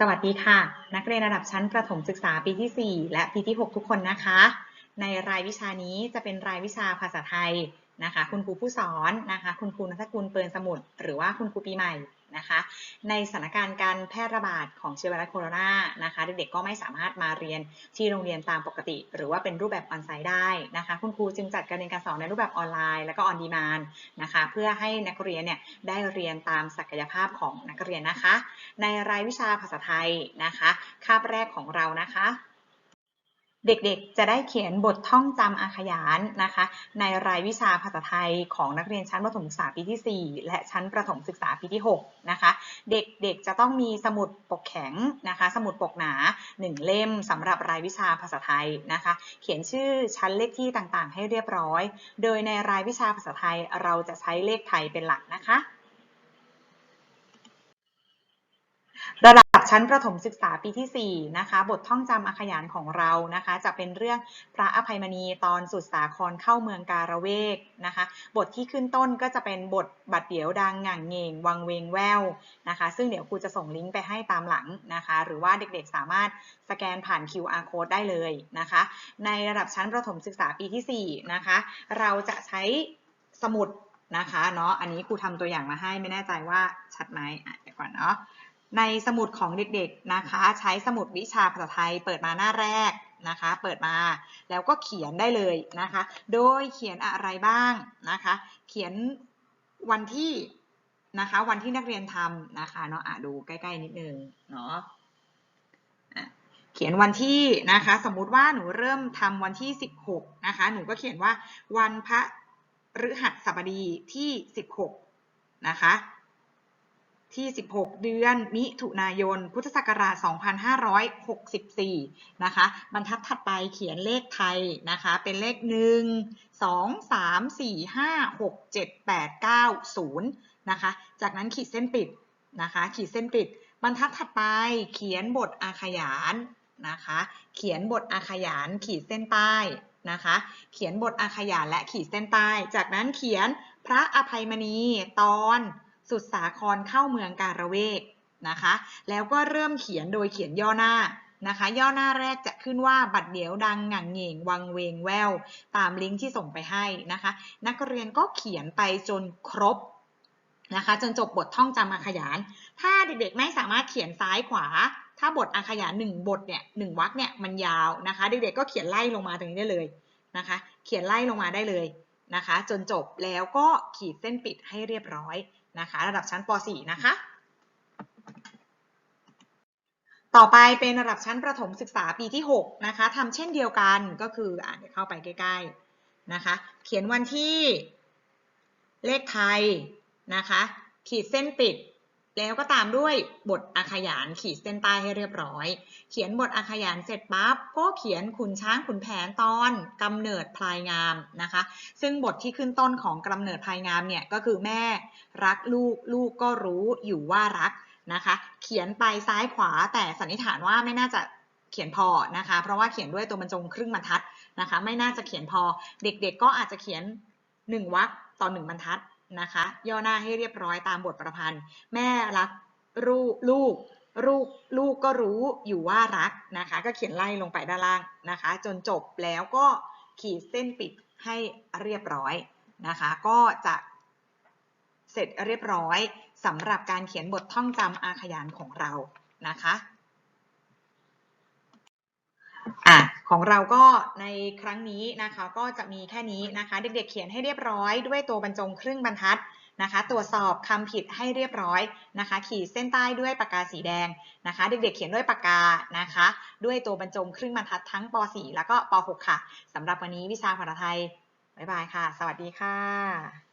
สวัสดีค่ะ นักเรียนระดับชั้นประถมศึกษาปีที่ 4 และปีที่ 6 ทุกคนนะคะ ในรายวิชานี้จะเป็นรายวิชาภาษาไทยนะคะ คุณครูผู้สอนนะคะ คุณครูนัทกุลเปิลสมุทรหรือว่าคุณครูปีใหม่ นะคะ ในสถานการณ์การแพร่ระบาดของเชื้อไวรัสโคโรนานะคะ เด็กๆก็ไม่สามารถมาเรียนที่โรงเรียนตามปกติ หรือว่าเป็นรูปแบบออนไลน์ได้นะคะ คุณครูจึงจัดการเรียนการสอนในรูปแบบออนไลน์ แล้วก็ออนดีมานนะคะ เพื่อให้นักเรียนเนี่ยได้เรียนตามศักยภาพของนักเรียนนะคะ ในรายวิชาภาษาไทยนะคะ คาบแรกของเรานะคะ เด็กๆ จะได้เขียนบทท่องจำอาขยานนะคะ ในรายวิชาภาษาไทยของนักเรียนชั้นประถมศึกษาปีที่ 4 และชั้นประถมศึกษาปีที่ 6 นะคะ เด็กๆ จะต้องมีสมุดปกแข็งนะคะ สมุดปกหนา 1 เล่มสำหรับรายวิชาภาษาไทยนะคะ เขียนชื่อชั้นเลขที่ต่างๆ ให้เรียบร้อย โดยในรายวิชาภาษาไทยเราจะใช้เลขไทยเป็นหลักนะคะ ระดับชั้นประถมศึกษาปีที่ 4 นะคะ บทท่องจำอขยานของเรานะคะ จะเป็นเรื่องพระอภัยมณีตอนสุดสาครเข้าเมืองการะเวกนะคะ บทที่ขึ้นต้นก็จะเป็นบทบัดเดี๋ยวดังหง่างเง่งวังเวงแววนะคะ ซึ่งเดี๋ยวครูจะส่งลิงก์ไปให้ตามหลังนะคะ หรือว่าเด็กๆสามารถสแกนผ่าน QR code ได้เลยนะคะ ในระดับชั้นประถมศึกษาปีที่ 4 นะคะ เราจะใช้สมุดนะคะเนาะ อันนี้ครูทำตัวอย่างมาให้ไม่แน่ใจว่าชัดไหมอะเดี๋ยวก่อนเนาะ ในสมุดของเด็กๆนะคะ ใช้สมุดวิชาภาษาไทยเปิดมาหน้าแรกนะคะ เปิดมาแล้วก็เขียนได้เลยนะคะ โดยเขียนอะไรบ้างนะคะ เขียนวันที่นะคะวันที่นักเรียนทำนะคะเนาะอะดูใกล้ๆนิดนึงเนาะเขียนวันที่นะคะ สมมุติว่าหนูเริ่มทำวันที่ 16นะคะ หนูก็เขียนว่าวันพระฤหัสบดีที่ 16นะคะ ที่ 16 เดือน มิถุนายน พุทธศักราช 2564 นะคะ บรรทัดถัดไปเขียนเลขไทยนะคะ เป็นเลข 1 2 3 4 5 6 7 8 9 0 นะคะ จากนั้นขีดเส้นปิดนะคะ ขีดเส้นปิด บรรทัดถัดไปเขียนบทอาขยานนะคะ เขียนบทอาขยานขีดเส้นใต้นะคะ เขียนบทอาขยานและขีดเส้นใต้ จากนั้นเขียนพระอภัยมณีตอน สุดสาครเข้าเมืองการะเวกนะคะ แล้วก็เริ่มเขียนโดยเขียนย่อหน้านะคะ ย่อหน้าแรกจะขึ้นว่าบัดเดี๋ยวดังหง่งเหง่งวังเวงแวว ตามลิงก์ที่ส่งไปให้นะคะ นักเรียนก็เขียนไปจนครบนะคะ จนจบบทท่องจำอาขยาน ถ้าเด็กๆไม่สามารถเขียนซ้ายขวา ถ้าบทอาขยานหนึ่งบทเนี่ยหนึ่งวรรคเนี่ยมันยาวนะคะ เด็กๆก็เขียนไล่ลงมาตรงนี้ได้เลยนะคะ เขียนไล่ลงมาได้เลยนะคะ จนจบแล้วก็ขีดเส้นปิดให้เรียบร้อย นะคะ ระดับชั้นป .4 นะคะ ต่อไปเป็นระดับชั้นประถมศึกษาปีที่ 6 นะคะทำเช่นเดียวกันก็คืออ่านเข้าไปใกล้ๆนะคะ เขียนวันที่เลขไทยนะคะ ขีดเส้นปิด แล้วก็ตามด้วยบทอาขยานขีดเส้นใต้ให้เรียบร้อย เขียนบทอาขยานเสร็จปั๊บก็เขียนขุนช้างขุนแผนตอนกำเนิดพลายงามนะคะ ซึ่งบทที่ขึ้นต้นของกำเนิดพลายงามเนี่ยก็คือแม่รักลูกลูกก็รู้อยู่ว่ารักนะคะ เขียนไปซ้ายขวาแต่สันนิษฐานว่าไม่น่าจะเขียนพอนะคะ เพราะว่าเขียนด้วยตัวบรรจงครึ่งบรรทัดนะคะ ไม่น่าจะเขียนพอ เด็กๆก็อาจจะเขียนหนึ่งวรรคต่อหนึ่งบรรทัด นะคะ ย่อหน้าให้เรียบร้อยตามบทประพันธ์ แม่รักลูกลูกลูกลูกก็รู้อยู่ว่ารักนะคะ ก็เขียนไล่ลงไปด้านล่างนะคะ จนจบแล้วก็ขีดเส้นปิดให้เรียบร้อยนะคะ ก็จะเสร็จเรียบร้อยสำหรับการเขียนบทท่องจำอาขยานของเรานะคะอะ ของเราก็ในครั้งนี้นะคะ ก็จะมีแค่นี้นะคะ เด็กๆเขียนให้เรียบร้อยด้วยตัวบรรจงครึ่งบรรทัดนะคะตรวจสอบคำผิดให้เรียบร้อยนะคะ ขีดเส้นใต้ด้วยปากกาสีแดงนะคะ เด็กๆเขียนด้วยปากกานะคะ ด้วยตัวบรรจงครึ่งบรรทัดทั้งป .4 แล้วก็ป .6 ค่ะสำหรับวันนี้วิชาภาษาไทย บ๊ายบายค่ะ สวัสดีค่ะ